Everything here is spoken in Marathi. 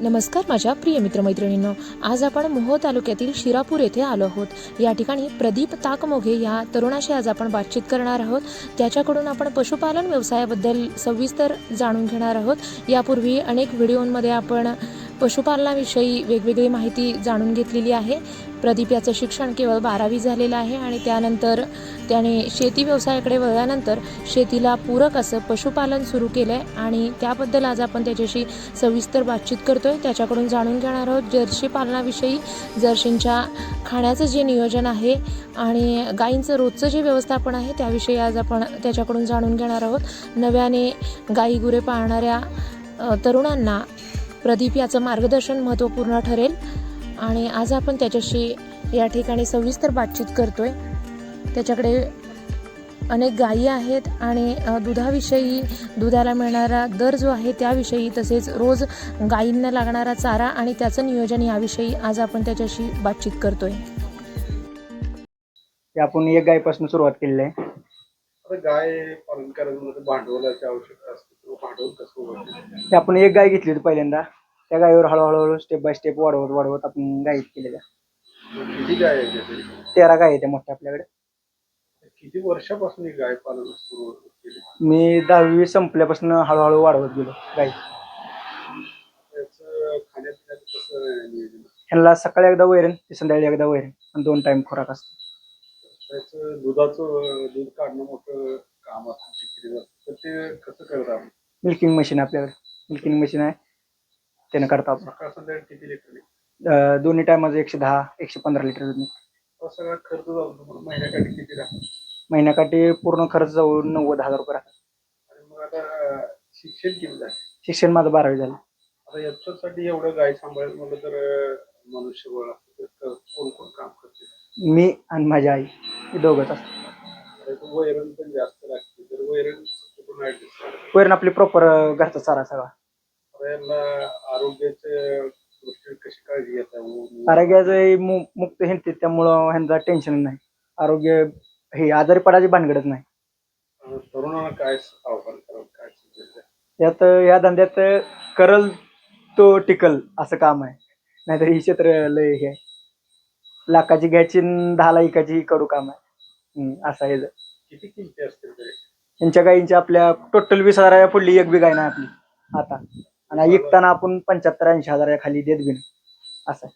नमस्कार माझ्या प्रिय मित्रमैत्रिणींनो आज आपण मोहो तालुक्यातील शिरापूर येथे आलो आहोत. या ठिकाणी प्रदीप ताकमोघे या तरुणाशी आज आपण बातचीत करणार आहोत. त्याच्याकडून आपण पशुपालन व्यवसायाबद्दल सविस्तर जाणून घेणार आहोत. यापूर्वी अनेक व्हिडिओंमध्ये आपण पशुपालनाविषयी वेगवेगळी माहिती जाणून घेतलेली आहे. प्रदीप याचं शिक्षण केवळ बारावी झालेलं आहे आणि त्यानंतर त्याने शेती व्यवसायाकडे वळल्यानंतर शेतीला पूरक असं पशुपालन सुरू केलं आहे आणि त्याबद्दल आज आपण त्याच्याशी सविस्तर बातचीत करतो आहे त्याच्याकडून जाणून घेणार आहोत जर्सी पालनाविषयी. जर्शींच्या खाण्याचं जे नियोजन आहे आणि गायींचं रोजचं जे व्यवस्थापन आहे त्याविषयी आज आपण त्याच्याकडून जाणून घेणार आहोत. नव्याने गाई गुरे पाळणाऱ्या तरुणांना प्रदीप याचं मार्गदर्शन महत्त्वपूर्ण ठरेल. आणि आज आपण त्याच्याशी या ठिकाणी सविस्तर बातचीत करतोय. त्याच्याकडे अनेक गायी आहेत आणि दुधाविषयी दुधाला मिळणारा दर जो आहे त्याविषयी तसेच रोज गायींना लागणारा चारा आणि त्याचं नियोजन याविषयी आज आपण त्याच्याशी बातचीत करतोय. आपण एक गायपासून सुरुवात केलेली आहे. गाय पालन करायचं म्हणजे भांडवलाची आवश्यकता ते आपण एक गाय घेतली होती पहिल्यांदा. त्या गायीवर हळूहळू स्टेप बाय स्टेप वाढवत वाढवत आपण गायीत केलेल्या. किती गाय आहे तेरा? गाय त्या मोठ्या आपल्याकडे. किती वर्षापासून ही गाय पालन सुरू केली मी दहावी संपल्यापासून हळूहळू वाढवत गेलो गाय त्याचं खाण्यापिण्याचं कसं नियोजन? असतं? ह्यांना सकाळी एकदा वैरण ते संध्याकाळी एकदा वैरण. आणि दोन टाइम खोराक असतो. त्याचं दुधाचं दूध काढणं मोठं काम असतं. तर ते कसं करता आपण? मिल्किंग मशीन आपल्याकडे. मिल्किंग मशीन आहे. त्यानं करतो आपण. सकाळ संध्याकाळी किती लिटर निघतं? अं, दोन्ही टायमाचं एकशे दहा एकशे पंधरा लिटर दूध निघतं. हा सगळा खर्च जाऊन तुम्हाला महिन्याकाठी किती महिन्याकाठी पूर्ण खर्च जाऊन नव्वद हजार रुपये राहतात आणि मग आता अं, शिक्षण किती झालं? शिक्षण माझं बारावी झालं. आता याच्यासाठी एवढं गाय सांभाळायचं म्हटलं तर अं, मनुष्यबळ असतं तर कोण कोण काम करते? मी आणि माझी आई हे दोघंच असतात तो वैरण पण जास्त लागते तर वैरण वैरण आपली प्रॉपर घरचा चारा सगळा. आरोग्याच्या दृष्टीने कशी काळजी घेता ऊन- आरोग्याचं मु- मुक्त हिंडते त्यामुळं ह्यांचा टेन्शन नाही. आरोग्य हे आजारी पडायची भानगडच नाही. अं, तरुणांना काय आव्हान करावं? काय सुचवायचं? यात या धंद्यात करल तो टिकल असं काम आहे. नाहीतर ही क्षेत्र लय हे आहे. लाखाची घ्यायची न दहाला इकाची कडू काम आहे. हम्म, असं आहे. किती किमती असतील तरी यांच्या गायींची आपल्या टोटल वीस हजाराच्या पुढली एक बी गाय नाही आपली. आता. आणि ऐकताना आपण पंच्याहत्तर ऐंशी हजाराच्या खाली देत बी नाही. असं